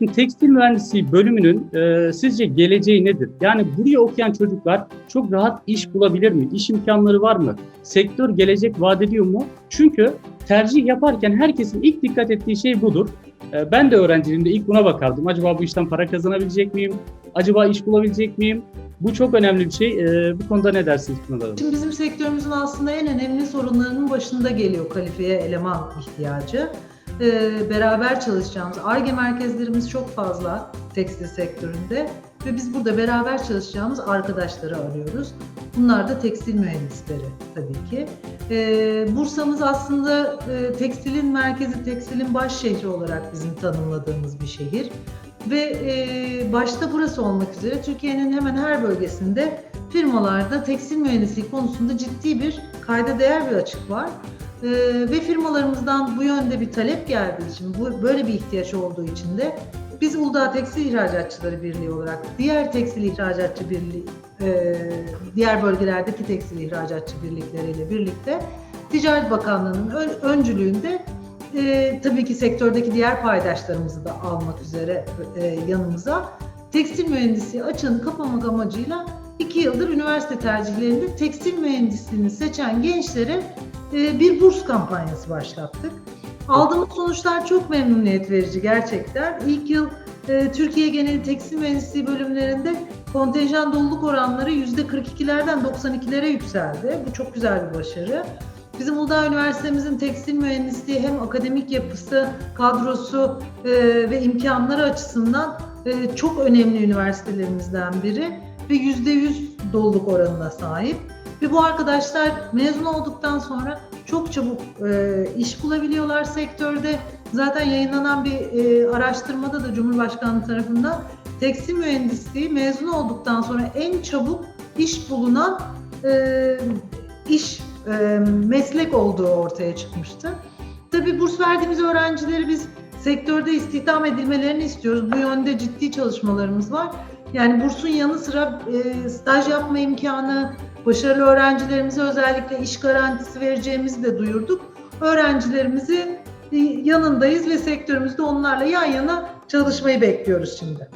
Şimdi tekstil mühendisliği bölümünün e, sizce geleceği nedir? Yani buraya okuyan çocuklar çok rahat iş bulabilir mi? İş imkanları var mı? Sektör gelecek vaat ediyor mu? Çünkü tercih yaparken herkesin ilk dikkat ettiği şey budur. E, ben de öğrenciliğimde ilk buna bakardım. Acaba bu işten para kazanabilecek miyim? Acaba iş bulabilecek miyim? Bu çok önemli bir şey. E, bu konuda ne dersiniz Pınar Hanım? Şimdi bizim sektörümüzün aslında en önemli sorunlarının başında geliyor kalifiye eleman ihtiyacı. Ee, beraber çalışacağımız ARGE merkezlerimiz çok fazla tekstil sektöründe ve biz burada beraber çalışacağımız arkadaşları arıyoruz. Bunlar da tekstil mühendisleri tabii ki. Ee, Bursa'mız aslında e, tekstilin merkezi, tekstilin baş şehri olarak bizim tanımladığımız bir şehir. Ve e, başta burası olmak üzere Türkiye'nin hemen her bölgesinde firmalarda tekstil mühendisliği konusunda ciddi bir kayda değer bir açık var. Ee, ve firmalarımızdan bu yönde bir talep geldiği için, bu böyle bir ihtiyaç olduğu için de biz Uludağ Tekstil İhracatçıları Birliği olarak diğer tekstil ihracatçı birliği, e, diğer bölgelerdeki tekstil ihracatçı birlikleriyle birlikte Ticaret Bakanlığı'nın ön- öncülüğünde e, tabii ki sektördeki diğer paydaşlarımızı da almak üzere e, yanımıza tekstil mühendisliği açığını kapamak amacıyla iki yıldır üniversite tercihlerinde tekstil mühendisliğini seçen gençlere e, bir burs kampanyası başlattık. Aldığımız sonuçlar çok memnuniyet verici gerçekten. İlk yıl e, Türkiye geneli tekstil mühendisliği bölümlerinde kontenjan doluluk oranları %42'lerden 92'lere yükseldi. Bu çok güzel bir başarı. Bizim Uludağ Üniversitemizin tekstil mühendisliği hem akademik yapısı, kadrosu e, ve imkanları açısından e, çok önemli üniversitelerimizden biri ve %100 doluluk oranına sahip. Ve bu arkadaşlar mezun olduktan sonra çok çabuk e, iş bulabiliyorlar sektörde. Zaten yayınlanan bir e, araştırmada da Cumhurbaşkanlığı tarafından tekstil mühendisliği mezun olduktan sonra en çabuk iş bulunan e, iş e, meslek olduğu ortaya çıkmıştı. Tabii burs verdiğimiz öğrencileri biz sektörde istihdam edilmelerini istiyoruz. Bu yönde ciddi çalışmalarımız var. Yani bursun yanı sıra e, staj yapma imkanı, başarılı öğrencilerimize özellikle iş garantisi vereceğimizi de duyurduk. Öğrencilerimizi e, yanındayız ve sektörümüzde onlarla yan yana çalışmayı bekliyoruz şimdi.